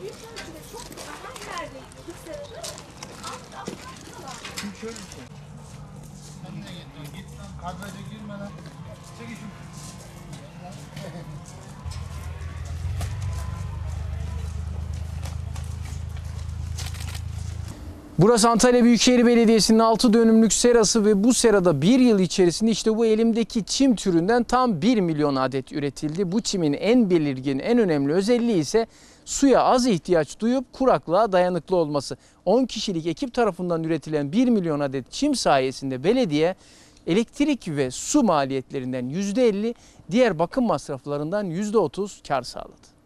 büyük ölçüde çok her yerde bu sırada alt alttan kalan. Şimdi şöyle bir şey. Sen ne gidiyorsun? Git lan kadraja girme lan. Çekil şu. Burası Antalya Büyükşehir Belediyesi'nin 6 dönümlük serası ve bu serada bir yıl içerisinde işte bu elimdeki çim türünden tam 1 milyon adet üretildi. Bu çimin en belirgin, en önemli özelliği ise suya az ihtiyaç duyup kuraklığa dayanıklı olması. 10 kişilik ekip tarafından üretilen 1 milyon adet çim sayesinde belediye elektrik ve su maliyetlerinden %50, diğer bakım masraflarından %30 kar sağladı.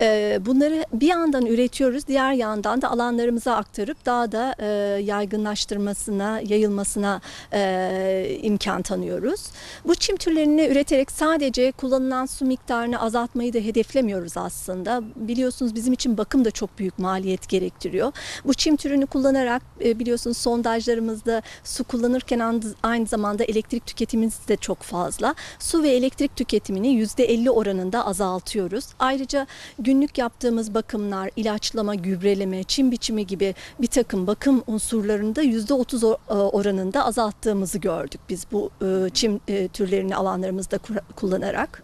Ee, Bunları bir yandan üretiyoruz, diğer yandan da alanlarımıza aktarıp daha da e, yaygınlaştırmasına, yayılmasına e, imkan tanıyoruz. Bu çim türlerini üreterek sadece kullanılan su miktarını azaltmayı da hedeflemiyoruz aslında. Biliyorsunuz bizim için bakım da çok büyük maliyet gerektiriyor. Bu çim türünü kullanarak e, biliyorsunuz sondajlarımızda su kullanırken an- aynı zamanda elektrik tüketimimiz de çok fazla. Su ve elektrik tüketimini %50 oranında azaltıyoruz. Ayrıca günlük yaptığımız bakımlar, ilaçlama, gübreleme, çim biçimi gibi bir takım bakım unsurlarını da %30 o- e, oranında azalttığımızı gördük biz bu e, çim e, türlerini alanlarımızda kullanarak.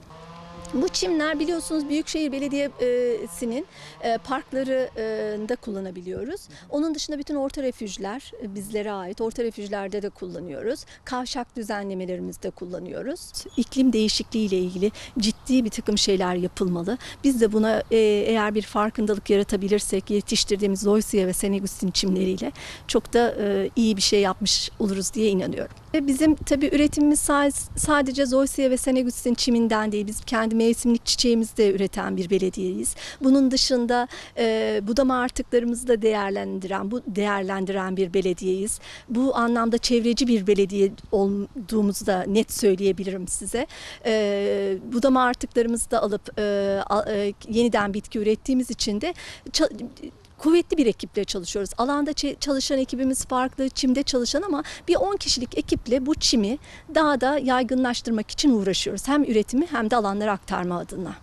Bu çimler biliyorsunuz Büyükşehir Belediyesi'nin e, parklarında kullanabiliyoruz. Onun dışında bütün orta refüjler e, bizlere ait. Orta refüjlerde de kullanıyoruz. Kavşak düzenlemelerimizde kullanıyoruz. İklim değişikliği ile ilgili ciddi bir takım şeyler yapılmalı. Biz de buna e, eğer bir farkındalık yaratabilirsek yetiştirdiğimiz Zoysia ve Senegustin çimleriyle çok da iyi bir şey yapmış oluruz diye inanıyorum. Ve bizim tabii üretimimiz sa- sadece Zoysia ve Senegustin çiminden değil. Biz kendi mevsimlik çiçeğimizi de üreten bir belediyeyiz. Bunun dışında e, budama artıklarımızı da değerlendiren, bu değerlendiren bir belediyeyiz. Bu anlamda çevreci bir belediye olduğumuzu da net söyleyebilirim size. E, budama artıklarımızı da alıp e, a- e, yeniden bitki ürettiğimiz için de kuvvetli bir ekiple çalışıyoruz. Alanda çalışan ekibimiz farklı, çimde çalışan ama bir 10 kişilik ekiple bu çimi daha da yaygınlaştırmak için uğraşıyoruz. Hem üretimi hem de alanlara aktarma adına.